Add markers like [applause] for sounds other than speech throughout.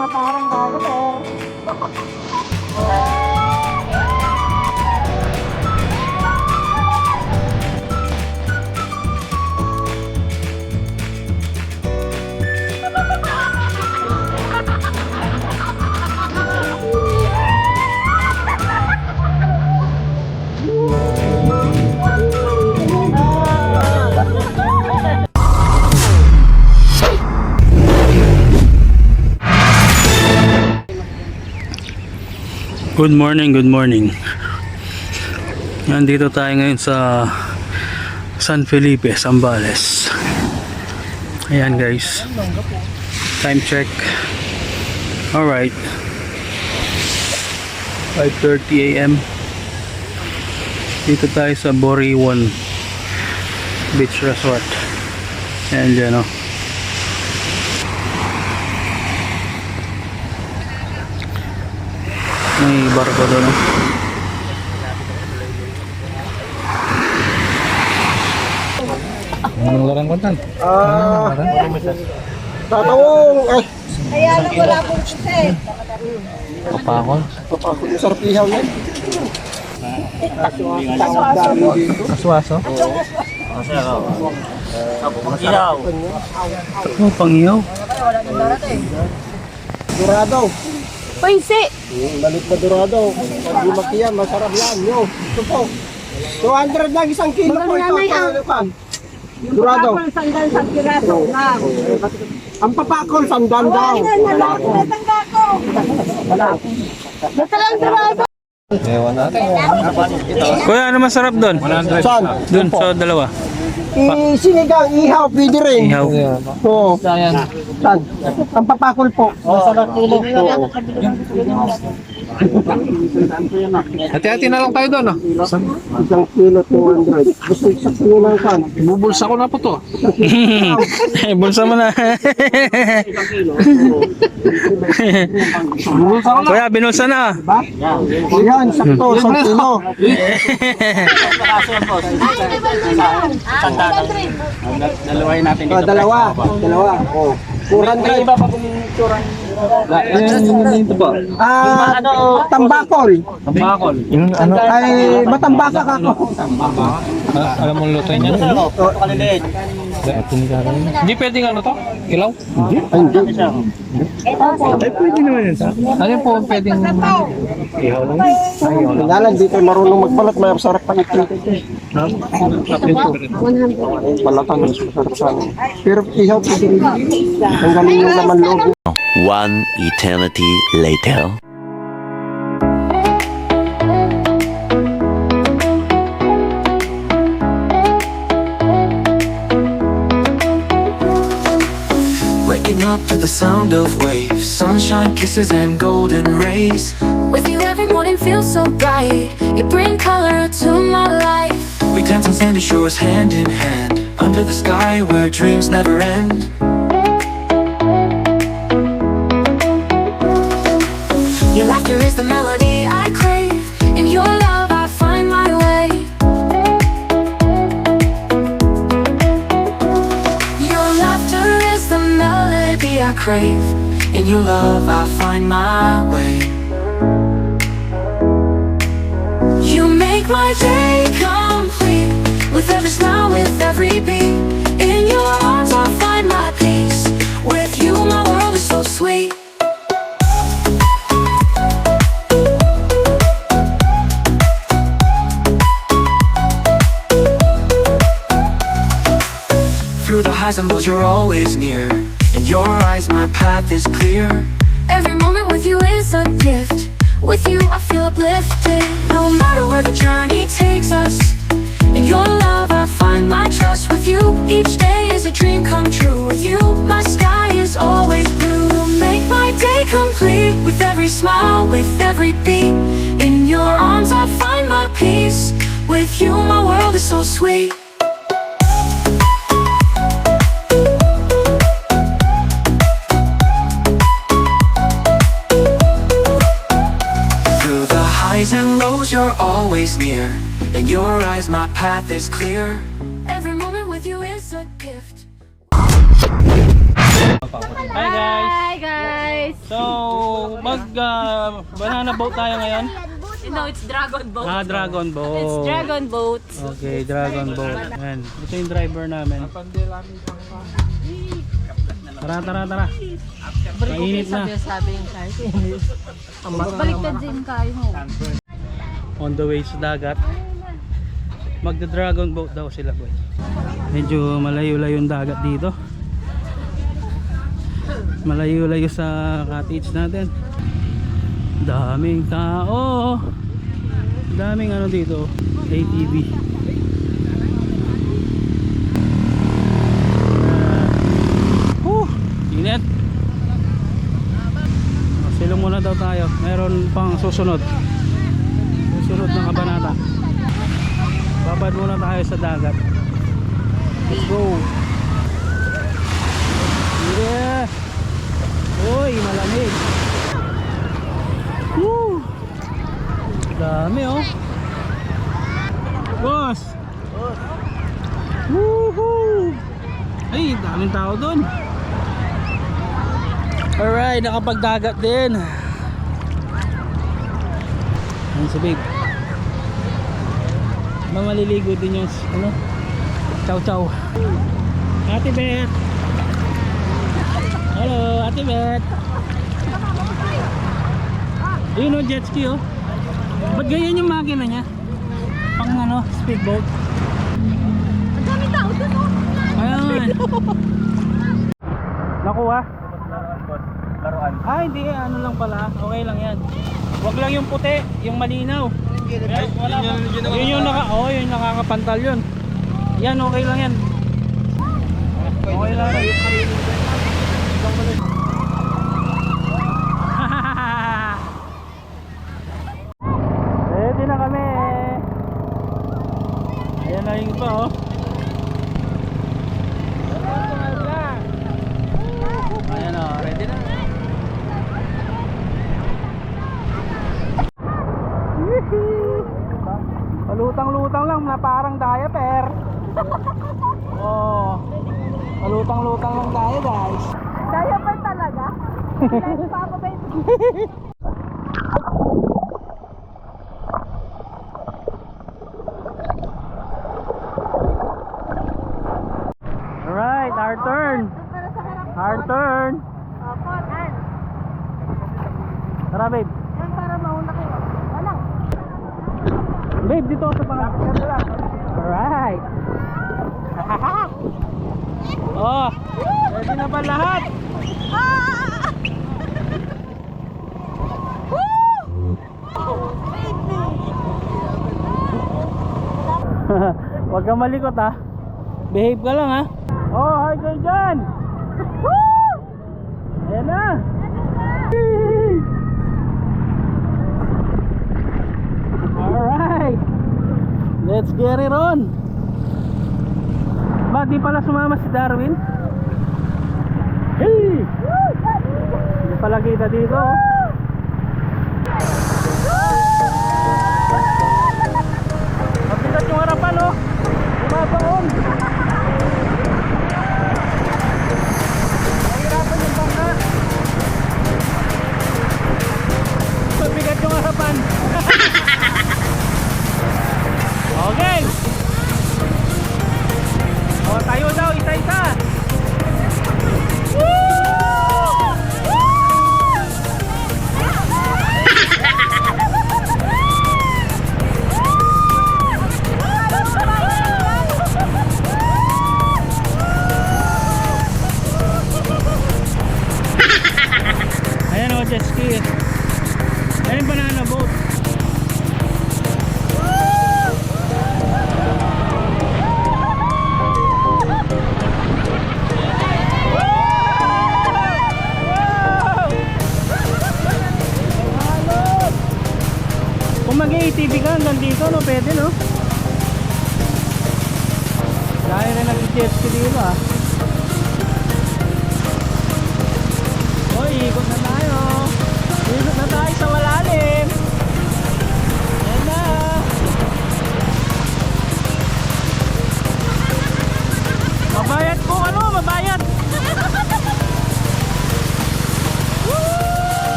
mga parang bago pero... Good morning, good morning. Nandito tayo ngayon sa San Felipe, Zambales. Ayan guys. Time check. Alright. 5.30 a.m. Dito tayo sa Boriwan Beach Resort. Ayan dyan o. May barko doon. oh. Anong larang kontan? Ah, tatawong, ay, Kaya lang wala pong isa eh. Papakon? papakot yung sarpihaw yan. Aswaso? Oh, pangyaw. Dorado. Paisi! Hmm, Balik na dorado. Pag lumaki yan, masarap yan. Yo, ito po. 200 lang isang kilo po ito. Nanay, ah. Ano? Dorado. sandal sa piraso na. Ang papakol, sandan daw. Natangga ko! Basta lang sarado! Ewan natin. Kuya, ano masarap doon? Saan? Doon sa dalawa. I sinigang, ihaw, pwede rin. Ihaw. Oo. Saan? Ang papakol po. Masarap kilo. [laughs] Hati-hati na lang tayo doon. ah. Isang kilo, 200. Gusto isang kilo lang saan? Bubulsa ko na po to. Eh, [laughs] Bulsa mo na. Kuya, binulsa na. Ba? Yan, sakto, isang kilo. Dalawain natin Oh, dalawa. Dalawa. Oh. 400. Iba pa kung turang Ayan, yun ito ba? Ah, tambakol. bakol. Yung ano? Ay, matambaka ka ko. Ah, alam mo lutuin yan? Ito kaliliit. Hindi pwedeng ano to? Ilaw? Ay, hindi. Ano po pwedeng... Kailangan dito marunong magbalat, may sarap pa ito. Sa amin. Pero ihaw po din. Ang galing yung laman loob. One eternity later. Waking up to the sound of waves, sunshine, kisses, and golden rays. With you every morning feels so bright You bring color to my life We dance on sandy shores hand in hand, under the sky where dreams never end. The melody I crave. In your love I find my way. Your laughter is the melody I crave. In your love, I find my way. You make my day complete. With every smile, with every beat. In your arms I find my peace. With you my world is so sweet And lows, you're always near. In your eyes, my path is clear. Every moment with you is a gift. With you I feel uplifted. No matter where the journey takes us. In your love I find my trust with you. Each day is a dream come true. With you My sky is always blue. Make my day complete. With every smile, with every beat In your arms I find my peace. With you my world is so sweet always near. In your eyes, my path is clear. Every moment with you is a gift Hi guys! Hi guys! So, mag uh, banana boat tayo ngayon. No, it's dragon boat. Ah, dragon boat. It's dragon boat. Okay, dragon boat. Ayan. Ito yung driver namin. Tara, tara, tara. Mainit na. [laughs] Baliktad din kayo. On the way sa dagat. Magda-dragon boat daw sila, boy. Medyo malayo-layo yung dagat dito. Malayo-layo sa cottage natin. Daming tao. Daming ano dito, ATV. Uh, init. Silong muna daw tayo. Meron pang susunod. Susunod ng kabanata. Babad muna tayo sa dagat. Let's go. Yeah. Uy, malamig. Woo. Dami oh. Boss. Woohoo. Ay, daming tao doon. Alright, nakapagdagat din. Ayan si. Ba maliligo din yung ano? Chow chow. Ate Bet. Hello, Ate Bet. Yun o, jet ski oh. Ba't ganyan yung makina niya? Pang ano, speedboat. Ang dami tao dun oh. Ayan. Nakuha? Laruan. Ah, hindi. Ano lang pala. Okay lang yan. Wag lang yung puti, yung malinaw. Ay, wala yun, yun, yun, yung naka, oh, yun nakakapantal yun. Yan, okay lang yan. Okay lang. Ready na kami. Ayan na yung iba, oh. Ayan, oh. Ready na. Palutang-lutang lang na parang diaper. oh. Lang tayo, guys. Kaya pa talaga? [laughs] Dahil pa ako ba Alright, our turn. Our turn. Opo, yan. Tara, babe. Yan para mauna kayo. Walang. Babe, dito sa pangalan. Alright. oh, ready na ba lahat? [laughs] Huwag kang malikot ha. Behave ka lang ha. Oh, hi kayo dyan. Woo! Ayan na. Alright. Let's get it on. Ba, di pala sumama si Darwin? Hey! Hindi pala kita dito. oh. Yung harapan oh. Bumabaon. [laughs]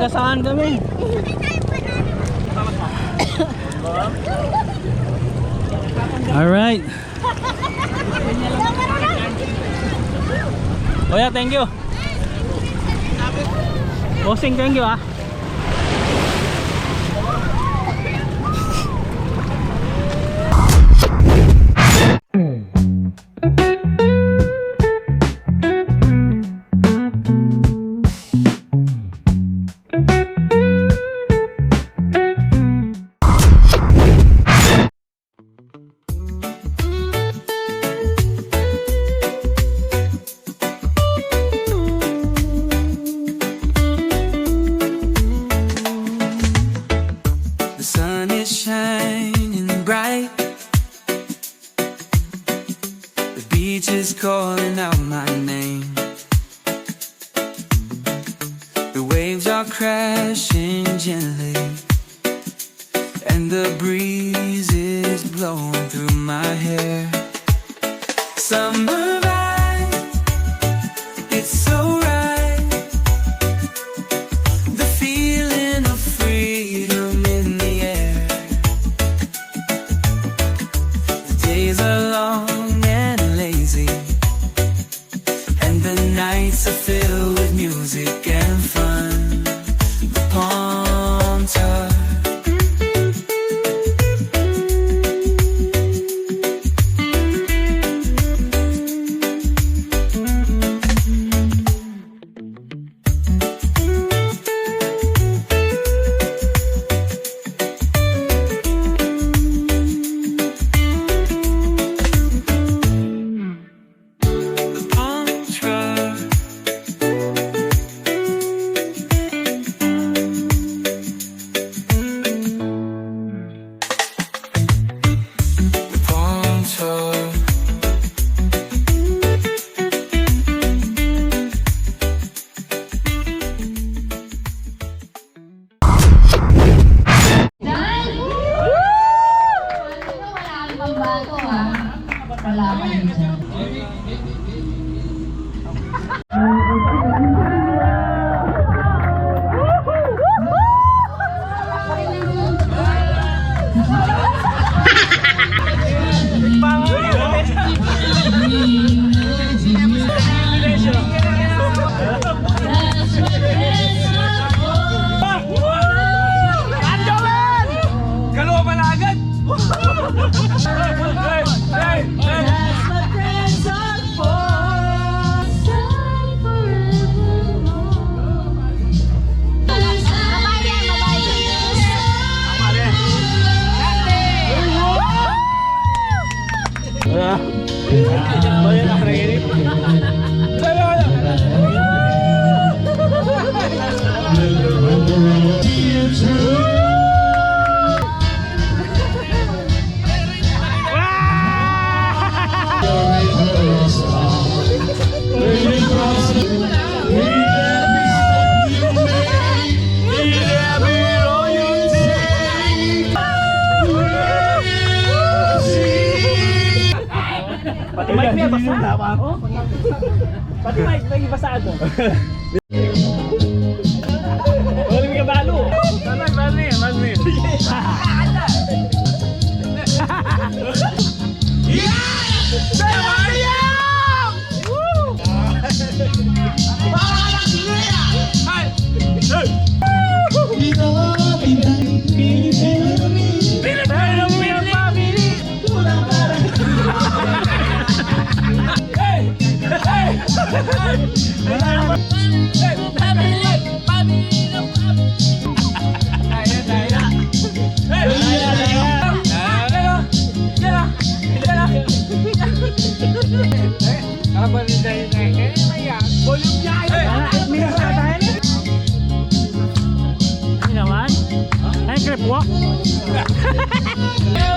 sagasaan kami. Alright. Yeah, thank you. Bossing, thank you ah.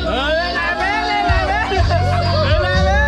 เออหายแม่เลยหายแม่เออนลายแม่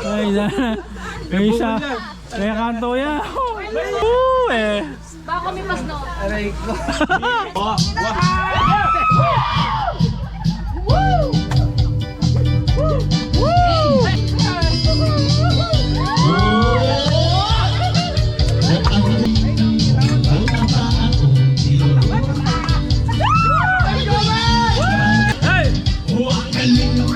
Ay, isa. Ay, isa. Kaya kanto yan. Woo, eh. Baka kami mas no. Time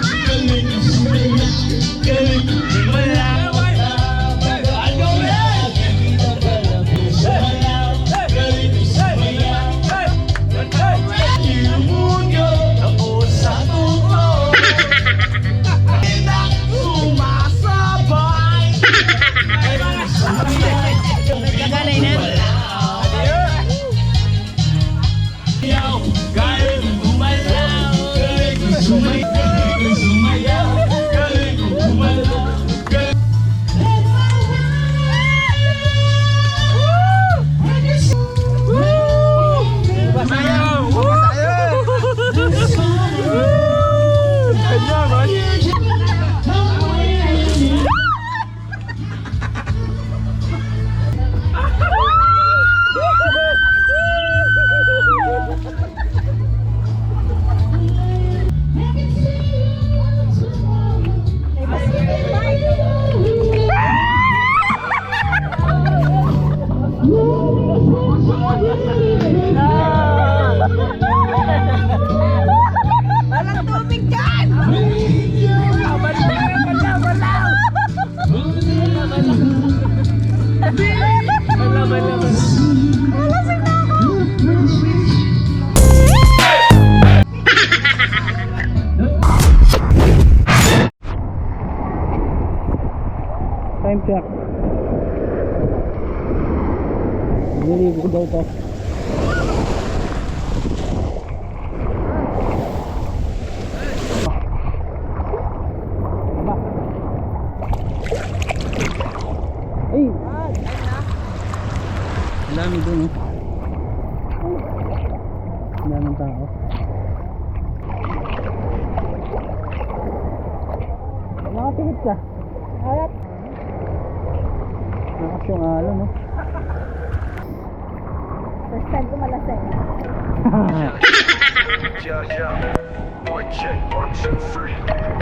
to. Ay! Ang dami dun oh. Ang daming tao. Nakapikit ka. Ayat. Nakas yung alon, no? First time ko malaseng.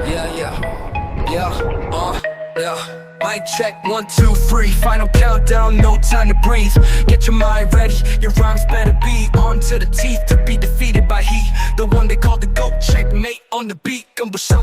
Yeah, yeah, yeah, uh, yeah. Mic check, one, two, three. Final countdown, no time to breathe. Get your mind ready, your rhymes better be on to the teeth to be defeated by he. The one they call the goat, checkmate on the beat.